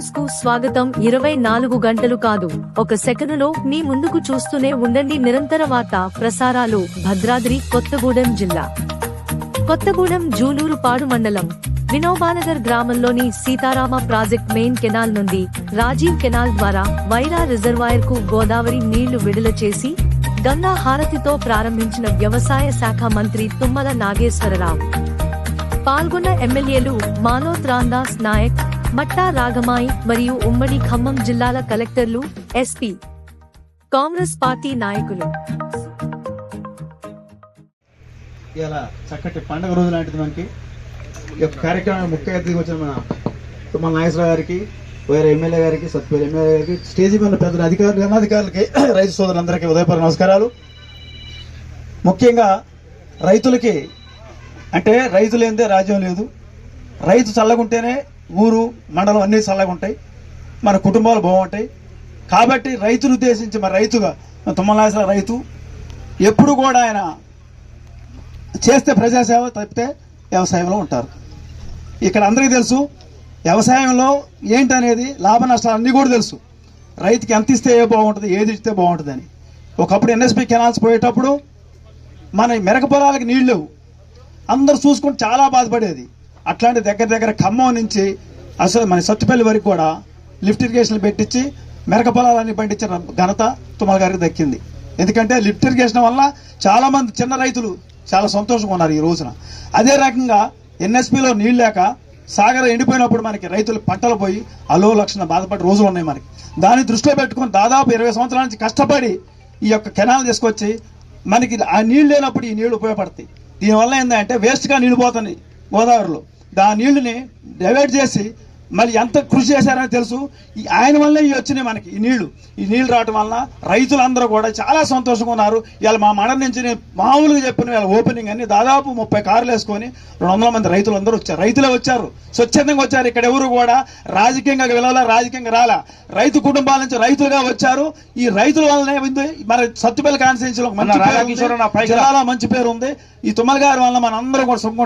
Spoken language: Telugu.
న్యూస్కు స్వాగతం. ఇరవై నాలుగు గంటలు కాదు. ఒక సెకనులో మీ ముందుకు చూస్తూనే ఉండండి నిరంతర వార్త ప్రసారాలు. భద్రాద్రి కొత్తగూడెం జిల్లా. కొత్తగూడెం జూలూరుపాడు మండలం. వినోబానగర్ గ్రామంలోని సీతారామ ప్రాజెక్ట్ మెయిన్ కెనాల్ నుండి రాజీవ్ కెనాల్ ద్వారా వైరా రిజర్వాయర్కు గోదావరి నీళ్ళు విడుదల చేసి గంగా హారతితో ప్రారంభించిన వ్యవసాయ శాఖ మంత్రి తుమ్మల నాగేశ్వరరావు. పాల్గొన్న ఎమ్మెల్యేలు మాలోత్ రాందాస్ నాయక్ మట్టా రాగమాయి మరియు ఉమ్మడి ఖమ్మం జిల్లాల కలెక్టర్లు ఎస్పీ. కాంగ్రెస్ పార్టీ నాయకులు. ఇలా చక్కటి పండగ రోజు లాంటిది మనకి. ఈ యొక్క కార్యక్రమానికి ముఖ్య అతిథిగా వచ్చిన మన తుమ్మల నాగేశ్వరరావు గారికి వేరే ఎమ్మెల్యే గారికి సత్పేరు ఎమ్మెల్యే గారికి స్టేజీ మీద పెద్ద అధికారులు అధికారులకి రైతు సోదరులందరికీ ఉదయపూర్వ నమస్కారాలు. ముఖ్యంగా రైతులకి అంటే రైతు లేనిదే రాజ్యం లేదు. రైతు చల్లగుంటేనే ఊరు మండలం అన్నీ చల్లగా ఉంటాయి. మన కుటుంబాలు బాగుంటాయి. కాబట్టి రైతును ఉద్దేశించి మన రైతుగా తుమ్మలాసిన రైతు ఎప్పుడు కూడా ఆయన చేస్తే ప్రజాసేవ తప్పితే వ్యవసాయంలో ఉంటారు. ఇక్కడ అందరికీ తెలుసు వ్యవసాయంలో ఏంటనేది లాభ నష్టాలు అన్నీ కూడా తెలుసు. రైతుకి ఎంత ఇస్తే ఏ బాగుంటుంది ఏది ఇస్తే బాగుంటుంది ఒకప్పుడు ఎన్ఎస్పి కెనాల్స్ పోయేటప్పుడు మన మెరక పొలాలకు నీళ్ళు లేవు. అందరు చూసుకుంటే చాలా బాధపడేది. అట్లాంటి దగ్గర దగ్గర ఖమ్మం నుంచి అసలు మన సత్తుపల్లి వరకు కూడా లిఫ్ట్ ఇరిగేషన్లు పెట్టించి మెరక పొలాలన్నీ పండించిన ఘనత తుమ్మల గారికి దక్కింది. ఎందుకంటే లిఫ్ట్ ఇరిగేషన్ వల్ల చాలామంది చిన్న రైతులు చాలా సంతోషంగా ఉన్నారు ఈ రోజున. అదే రకంగా ఎన్ఎస్పిలో నీళ్ళు లేక సాగర్ ఎండిపోయినప్పుడు మనకి రైతులు పంటలు పోయి అలో లక్షణ బాధపడే రోజులు ఉన్నాయి మనకి. దాన్ని దృష్టిలో పెట్టుకొని దాదాపు ఇరవై సంవత్సరాల నుంచి కష్టపడి ఈ యొక్క కెనాల్ తీసుకొచ్చి మనకి ఆ నీళ్ళు లేనప్పుడు ఈ నీళ్ళు ఉపయోగపడతాయి. దీనివల్ల ఏంటంటే వేస్ట్గా నీళ్ళు పోతున్నాయి. గోదావరిలో. దా నీళ్ళని డైవర్ట్ చేసి మళ్ళీ ఎంత కృషి చేశారని తెలుసు. ఈ ఆయన వల్లే ఇవి వచ్చినాయి మనకి ఈ నీళ్ళు. ఈ నీళ్ళు రావటం వలన రైతులందరూ కూడా చాలా సంతోషంగా ఉన్నారు. ఇవాళ మా మండలం నుంచి నేను మామూలుగా చెప్పిన ఇవాళ ఓపెనింగ్ అన్ని దాదాపు ముప్పై కార్లు వేసుకొని రెండు వందల మంది రైతులు అందరూ వచ్చారు. రైతులే వచ్చారు. స్వచ్ఛందంగా వచ్చారు. ఇక్కడ ఎవరు కూడా రాజకీయంగా వెళ్ళాలా రాజకీయంగా రాలా? రైతు కుటుంబాల నుంచి రైతులుగా వచ్చారు. ఈ రైతుల వల్లనే ఉంది. మన సత్తుపల్లి కాన్స్టిట్యూన్సీలో మంచి. జిల్లాలో మంచి పేరు ఉంది. ఈ తుమ్మల గారి వల్ల మన అందరం కూడా సుఖంగా